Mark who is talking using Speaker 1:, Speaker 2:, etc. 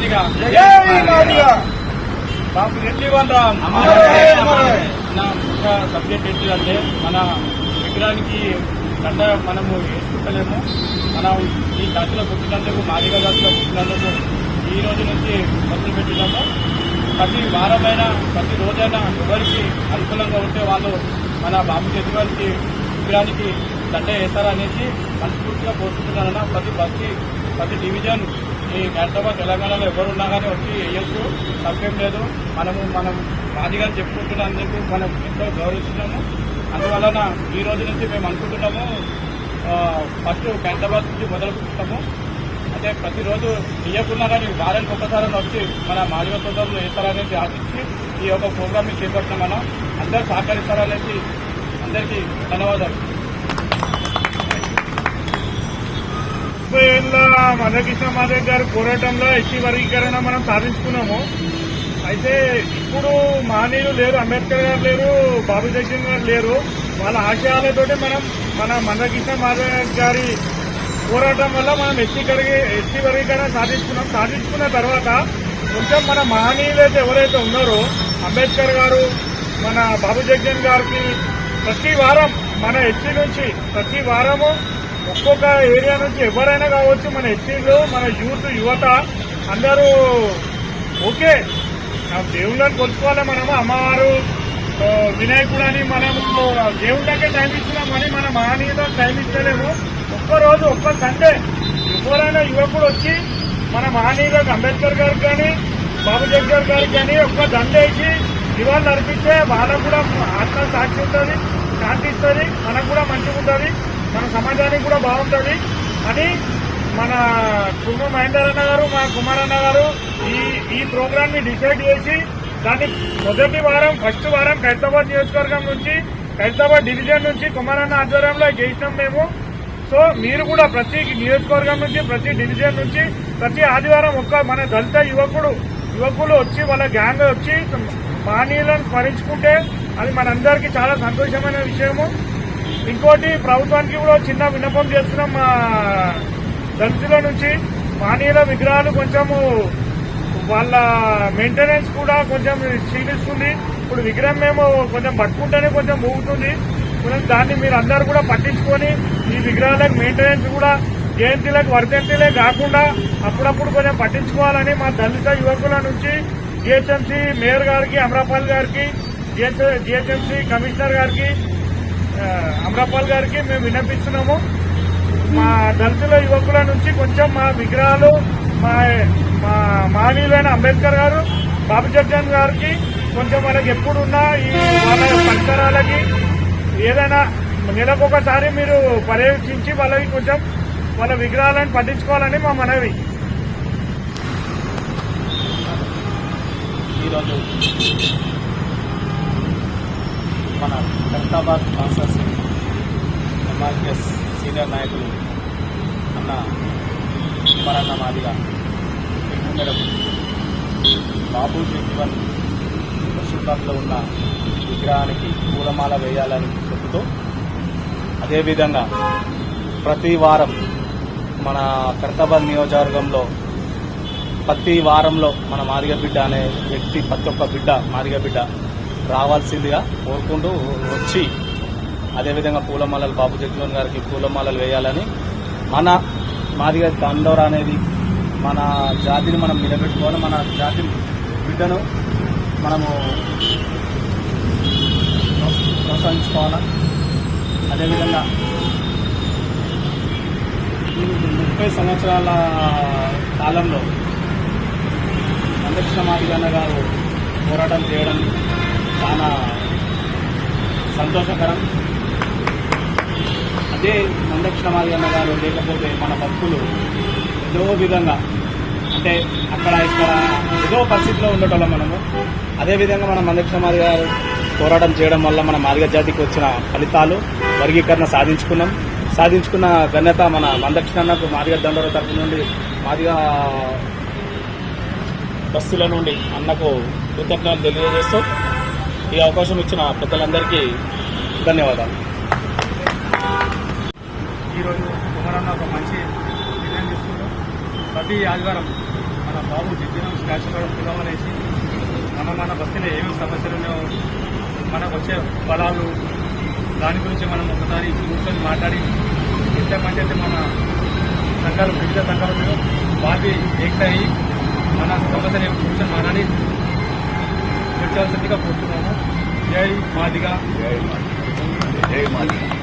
Speaker 1: మాదిగా. రెడ్డి వనరాం
Speaker 2: అమరే, అమరే.
Speaker 1: నా ముఖ్య సబ్జెక్ట్ ఏంటిదంటే మన విగ్రహానికి గంట మనము వేసుకుంటలేము. మనం ఈ జాతిలో పుట్టినందుకు మాదిగా జాతిలో పుట్టినందుకు ఈ రోజు నుంచి మొదలు పెట్టినాము. ప్రతి వారమైనా ప్రతి రోజైనా ఎవరికి అనుకూలంగా ఉంటే వాళ్ళు మన బాబు చేతి వారికి విగ్రహానికి దండ వేస్తారనేసి మనస్ఫూర్తిగా కోరుకుంటున్నారన్న ప్రతి బస్సు ప్రతి డివిజన్ ఈ హైదరాబాద్ తెలంగాణలో ఎవరున్నా కానీ వచ్చి వేయొచ్చు. తప్పేం లేదు. మనము మనం మాదిగా చెప్పుకుంటున్నందుకు మనం ఎంతో గౌరవిస్తున్నాము. అందువలన ఈ రోజు నుంచి మేము అనుకుంటున్నాము ఫస్ట్ హైదరాబాద్ నుంచి మొదలుకుంటాము అంటే ప్రతిరోజు తీయకున్నా కానీ వారానికి ఒక్కసారి వచ్చి మన మాదిగ సోదరులు వేస్తారనేసి ఆశించి ఈ యొక్క ప్రోగ్రామ్ని చేపట్టిన మనం అందరూ సహకరిస్తారనేసి అందరికీ ధన్యవాదాలు.
Speaker 2: మధకృష్ణ మాధవ్ గారి పోరాటంలో ఎస్సీ వర్గీకరణ మనం సాధించుకున్నాము. అయితే ఇప్పుడు మహనీయులు లేరు అంబేద్కర్ గారు లేరు బాబు జగన్ గారు లేరు. వాళ్ళ ఆశయాలతోటి మనం మన మందకృష్ణ మాధవ్ గారి పోరాటం వల్ల మనం ఎస్సీ కరిగి ఎస్సీ వర్గీకరణ సాధించుకున్నాం. సాధించుకున్న తర్వాత కొంచెం మన మహనీయులు అయితే ఎవరైతే ఉన్నారో అంబేద్కర్ గారు మన బాబు జగన్ గారికి ప్రతి వారం మన ఎస్సీ నుంచి ప్రతి వారము ఒక్కొక్క ఏరియా నుంచి ఎవరైనా కావచ్చు మన ఎస్సీలు మన యూత్ యువత అందరూ ఓకే. ఆ దేవుళ్ళని కొలుచుకోవాలి మనము? అమ్మవారు వినాయకుడు అని మనము దేవుళ్ళకే టైం ఇచ్చినాం మన మహనీయులు టైం ఇచ్చలేము ఒక్కరోజు ఒక్క సండే ఎవరైనా యువకుడు వచ్చి మన మహనీయులకు అంబేద్కర్ గారికి కానీ బాబు జగ్జర్ గారికి కానీ ఒక్క దండేసి ఇవాళ నడిపిస్తే వాళ్ళకు కూడా ఆత్మ సాక్షి ఉంటుంది శాంతి ఇస్తుంది మనకు కూడా మంచిగా ఉంటుంది. మన సమాజానికి కూడా బాగుంటుంది. అని మన కుమ్మ మహేందరన్న గారు మా కుమారన్న గారు ఈ ఈ ప్రోగ్రామ్ని డిసైడ్ చేసి దాన్ని మొదటి వారం ఫస్ట్ వారం ఖైరతాబాద్ నియోజకవర్గం నుంచి ఖైరతాబాద్ డివిజన్ నుంచి కుమారన్న ఆధ్వర్యంలో చేసినాం మేము. సో మీరు కూడా ప్రతి నియోజకవర్గం నుంచి ప్రతి డివిజన్ నుంచి ప్రతి ఆదివారం ఒక్క మన దళిత యువకుడు యువకులు వచ్చి వాళ్ళ గ్యాంగ్ వచ్చి పానీయులను స్మరించుకుంటే అది మనందరికీ చాలా సంతోషమైన విషయము. ఇంకోటి ప్రభుత్వానికి కూడా చిన్న విన్నపం చేస్తున్నాం మా దళితుల నుంచి. పానీయుల విగ్రహాలు కొంచెము వాళ్ళ మెయింటెనెన్స్ కూడా కొంచెం క్షీణిస్తుంది. ఇప్పుడు విగ్రహం మేము కొంచెం పట్టుకుంటేనే కొంచెం ఊగుతుంది కొంచెం దాన్ని మీరు అందరు కూడా పట్టించుకొని ఈ విగ్రహాలకు మెయింటెనెన్స్ కూడా జయంతిలకు వర్ధంతిలే కాకుండా అప్పుడప్పుడు కొంచెం పట్టించుకోవాలని మా దళిత యువకుల నుంచి జిహెచ్ఎంసీ మేయర్ గారికి అమరాపాల్ గారికి జిహెచ్ఎంసీ కమిషనర్ గారికి ఆ, అమ్రపాల్ గారికి మేము విన్నపిస్తున్నాము మా దళితుల యువకుల నుంచి కొంచెం మా విగ్రహాలు మా మా మానీయులైన అంబేద్కర్ గారు బాబు జగ్జన్ గారికి కొంచెం వాళ్ళకి ఎప్పుడున్నా ఈ వాళ్ళ పరిసరాలకి ఏదైనా నెలకొకసారి మీరు పర్యవేక్షించి వాళ్ళకి కొంచెం వాళ్ళ విగ్రహాలను పట్టించుకోవాలని మా మనవి.
Speaker 3: ఈరోజు మన ఖైరతాబాద్ కాన్సర్సీ ఎంఆర్పిఎస్ సీనియర్ నాయకులు అన్న కుమారన్న మాదిగా ఉండడం మేరకు బాబూజీ జీవన్ బషీర్బాగ్లో ఉన్న విగ్రహానికి పూలమాల వేయాలని చెబుతూ అదేవిధంగా ప్రతి వారం మన ఖైరతాబాద్ నియోజకవర్గంలో ప్రతి వారంలో మన మాదిగ బిడ్డ అనే వ్యక్తి ప్రతి ఒక్క బిడ్డ మాదిగ బిడ్డ రావాల్సిందిగా కోరుకుంటూ వచ్చి అదేవిధంగా పూలమాలలు బాబు జగ్జీవన్ గారికి పూలమాలలు వేయాలని మన మాదిగ దండోర అనేది మన జాతిని మనం నిలబెట్టుకోవాలి మన జాతి బిడ్డను మనము ప్రోత్సహించుకోవాలి? అదేవిధంగా ముప్పై సంవత్సరాల కాలంలో అంధకృష్ణ మాదిగన్న గారు పోరాటం చేయడం చాలా సంతోషకరం. అదే మందకృష్ణ మాదిగన్న గారు లేకపోతే మన భక్తులు ఏదో విధంగా అంటే అక్కడ ఇక్కడ ఏదో పరిస్థితిలో ఉండటం మనము అదేవిధంగా మన మందకృష్ణ గారు పోరాటం చేయడం వల్ల మన మాదిగ జాతికి వచ్చిన ఫలితాలు వర్గీకరణ సాధించుకున్నాం. సాధించుకున్న ఘనత మన మందకృష్ణన్నకు మాదిగ దండోర తరపు నుండి మాదిగ బస్సుల నుండి అన్నకు కృతజ్ఞతలు తెలియజేస్తూ ఈ అవకాశం ఇచ్చిన పెద్దలందరికీ ధన్యవాదాలు.
Speaker 1: ఈరోజు కుమరన్న ఒక మంచి నిర్ణయం తీసుకున్నాం ప్రతి ఆదివారం మన బాబు జగ్జీవనం స్టాచ్యూ కూడా పిలవనేసి మన మన బస్తీలో ఏమేమి సమస్యలు ఉన్నాయో మనకు వచ్చే ఫలాలు దాని గురించి మనం ఒకసారి కూర్చొని మాట్లాడి ఎంతమంది అయితే మన సంఘాలు వివిధ సంఘాలు ఉన్నాయో వాటి ఏకై మన సమస్యలు ఏమి కూర్చొని మాట్లాడి వచ్చాల్సిందిగా కోరుతున్నాము. జై మాదిగా.
Speaker 4: జై మాదిగా. జై మాదిగా.